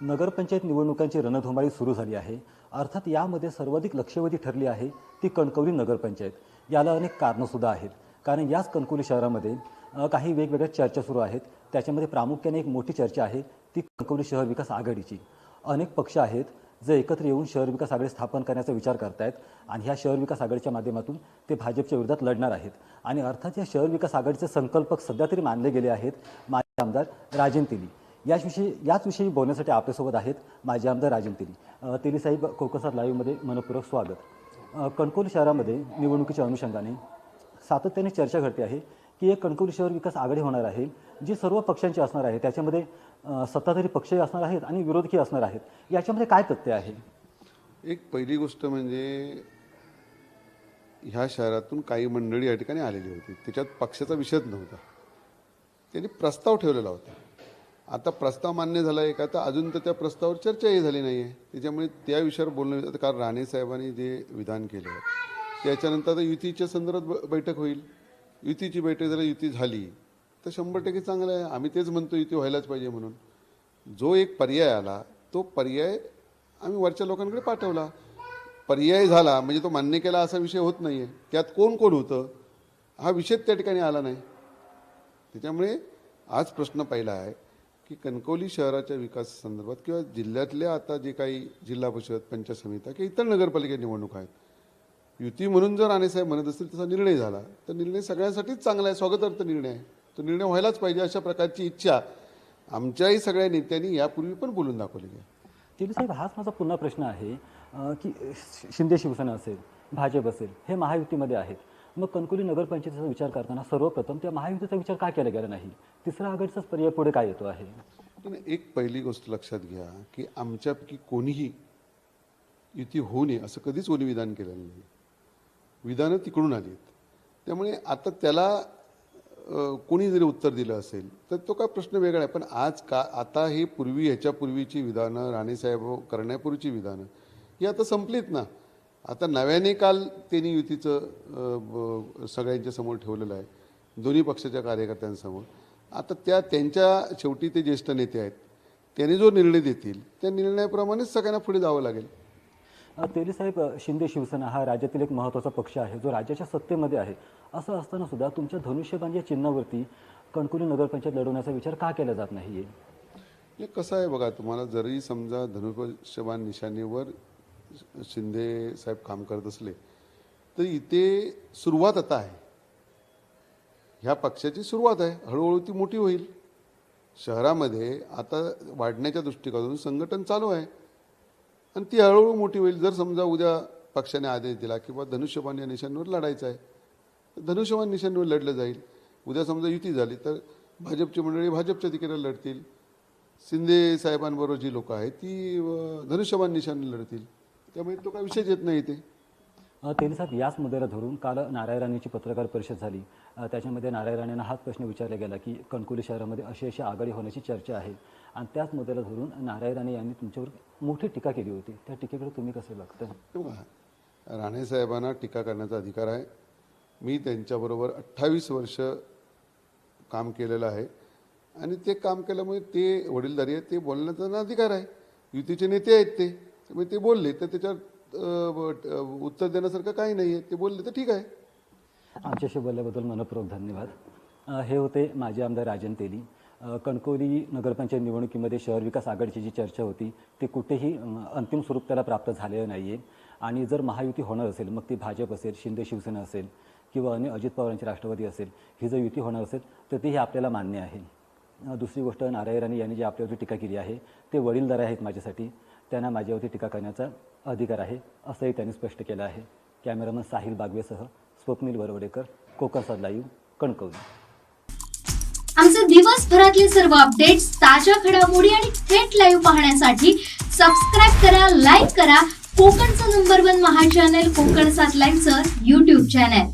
नगरपंचायत निवडणुकांची रणधुमाळी सुरू झाली आहे. अर्थात यामध्ये सर्वाधिक लक्षवेधी ठरली आहे ती कणकवली नगरपंचायत. याला अनेक कारणंसुद्धा आहेत. कारण याच कणकवली शहरामध्ये काही वेगवेगळ्या चर्चा सुरू आहेत. त्याच्यामध्ये प्रामुख्याने एक मोठी चर्चा आहे ती कणकवली शहर विकास आघाडीची. अनेक पक्ष आहेत जे एकत्र येऊन शहर विकास आघाडी स्थापन करण्याचा विचार करतायत आणि ह्या शहर विकास आघाडीच्या माध्यमातून ते भाजपच्या विरोधात लढणार आहेत. आणि अर्थात या शहर विकास आघाडीचे संकल्पक सध्या तरी मानले गेले आहेत माजी आमदार राजेन तेली याचविषयी याचविषयी बोलण्यासाठी आपल्यासोबत आहेत माजी आमदार राजन तेली. अ, तेली साहेब कोकणात लाईव्हमध्ये मनपूर्वक स्वागत. कणकोली कणकवली शहरामध्ये निवडणुकीच्या अनुषंगाने सातत्याने चर्चा घडते आहे की एक कणकवली शहर विकास आघाडी होणार आहे जी सर्व पक्षांची असणार आहे त्याच्यामध्ये सत्ताधारी पक्षही असणार आहेत आणि विरोधकही असणार आहेत. याच्यामध्ये काय तथ्य आहे? एक पहिली गोष्ट म्हणजे ह्या शहरातून काही मंडळी या ठिकाणी आलेली होती. त्याच्यात पक्षाचा विषयच नव्हता. त्यांनी प्रस्ताव ठेवलेला होता. आता प्रस्ताव मान्य झाला आहे का? तर अजून तर त्या प्रस्तावावर चर्चाही झाली नाही आहे त्याच्यामुळे त्या विषयावर बोलणं आता कारण राणे साहेबांनी जे विधान केलं आहे त्याच्यानंतर आता युतीच्या संदर्भात ब- बैठक होईल. युतीची बैठक जर युती झाली. तर शंभर टक्के चांगलं आहे. आम्ही तेच म्हणतो युती व्हायलाच पाहिजे म्हणून. जो एक पर्याय आला तो पर्याय आम्ही वरच्या लोकांकडे पाठवला. पर्याय झाला म्हणजे तो मान्य केला असा विषय होत नाही आहे त्यात कोण कोण होतं हा विषय त्या ठिकाणी आला नाही. त्याच्यामुळे आज प्रश्न पहिला आहे की कणकवली शहराच्या विकासासंदर्भात किंवा जिल्ह्यातल्या आता जे काही जिल्हा परिषद पंचायत समित्या किंवा इतर नगरपालिका निवडणूक आहेत. युती म्हणून जर राणेसाहेब म्हणत असतील तसा निर्णय झाला तर निर्णय सगळ्यांसाठीच चांगला आहे स्वागतार्थ निर्णय आहे. तो निर्णय व्हायलाच पाहिजे अशा प्रकारची इच्छा आमच्याही सगळ्या नेत्यांनी यापूर्वी पण बोलून दाखवलेली आहे. तेली साहेब हाच माझा पुन्हा प्रश्न आहे की शि- शिंदे शिवसेना असेल भाजप असेल हे महायुतीमध्ये आहेत. मग कणकुली नगरपंचायतीचा विचार करताना सर्वप्रथम त्या महायुतीचा विचार का केला गेला नाही? तिसरा आघाडीचाच पर्याय पुढे काय येतो आहे? तुम्ही एक पहिली गोष्ट लक्षात घ्या की आमच्यापैकी कोणीही युती होऊ नये असं कधीच कोणी विधान केलेलं नाही. विधानं तिकडून आली आहेत त्यामुळे आता त्याला कोणी जरी उत्तर दिलं असेल तर तो काय प्रश्न वेगळा आहे. पण आज का आता हे पूर्वी ह्याच्यापूर्वीची विधानं राणेसाहेब करण्यापूर्वीची विधानं ही आता संपलीत ना. आता नव्याने काल त्यांनी युतीचं सगळ्यांच्या समोर ठेवलेलं आहे. दोन्ही पक्षाच्या कार्यकर्त्यांसमोर. आता त्या त्यांच्या शेवटी ते ज्येष्ठ नेते आहेत. त्यांनी जो निर्णय देतील त्या निर्णयाप्रमाणेच सगळ्यांना पुढे जावं लागेल. अ, तेली साहेब अ, शिंदे शिवसेना हा राज्यातील एक महत्त्वाचा पक्ष आहे. जो राज्याच्या सत्तेमध्ये आहे. असं असताना सुद्धा तुमच्या धनुष्यबाण या चिन्हावरती कणकवली नगरपंचायत लढवण्याचा विचार का केला जात नाही हे कसं आहे बघा तुम्हाला जरी समजा धनुष्यबाण निशाणीवर शिंदे साहेब काम करत असले तर इथे सुरुवात आता आहे. ह्या पक्षाची सुरुवात आहे. हळूहळू ती मोठी होईल. शहरामध्ये आता वाढण्याच्या दृष्टिकोनातून संघटन चालू आहे. आणि ती हळूहळू मोठी होईल. जर समजा उद्या पक्षाने आदेश दिला किंवा धनुष्यबाण या निशांवर लढायचं आहे धनुष्यबान धनुष्यबाण लढलं जाईल. उद्या समजा युती झाली तर भाजपची मंडळी भाजपच्या तिकडे लढतील. शिंदे साहेबांबरोबर जी लोक आहेत ती धनुष्यबान धनुष्यबाण निशाने लढतील. त्यामुळे तो काय विषयच येत नाही ते अ, तेली साहेब याच मुद्द्याला धरून काल नारायण राणेची पत्रकार परिषद झाली. त्याच्यामध्ये नारायण राणेंना हाच प्रश्न विचारला गेला की कणकोली शहरामध्ये अशी अशी आघाडी होण्याची चर्चा आहे. आणि त्याच मुद्द्याला धरून नारायण राणे यांनी तुमच्यावर मोठी टीका केली होती. त्या टीकेकडे तुम्ही कसे बघता? बघा, राणे साहेबांना टीका करण्याचा अधिकार आहे. मी त्यांच्याबरोबर अठ्ठावीस वर्ष काम केलेलं आहे. आणि ते काम केल्यामुळे ते वडीलधारी आहेत ते बोलण्याचा अधिकार आहे. युतीचे नेते आहेत ते. मी ते बोलले तर त्याच्यावर उत्तर देण्यासारखं काही नाही आहे. ते बोलले तर ठीक आहे. आमच्याशी बोलल्याबद्दल मनपूर्वक धन्यवाद. हे होते माजी आमदार राजन तेली. कणकवली नगरपंचायत निवडणुकीमध्ये शहर विकास आघाडीची जी चर्चा होती ती कुठेही अंतिम स्वरूप त्याला प्राप्त झालेलं नाही आहे आणि जर महायुती होणार असेल मग ती भाजप असेल शिंदे शिवसेना असेल किंवा अन्य अजित पवारांची राष्ट्रवादी असेल ही जर युती होणार असेल तर तीही आपल्याला मान्य आहे. दुसरी गोष्ट नारायण राणे यांनी जी आपल्यावरती टीका केली आहे ते वडीलदार आहेत माझ्यासाठी. त्यांना माझ्यावरती टीका करण्याचा अधिकार आहे असंही त्यांनी स्पष्ट केलं आहे. कॅमेरामन साहिल बागवेसह स्वप्नील वरवडेकर कोकण लाईव्ह कणकवली. आमचे दिवसभरातले सर्व अपडेट्स ताज्या घडामोडी आणि थेट लाईव्ह पाहण्यासाठी सबस्क्राईब करा लाईक करा कोकणचं नंबर वन महा चॅनल कोकण सात लाईव्हचं युट्यूब चॅनल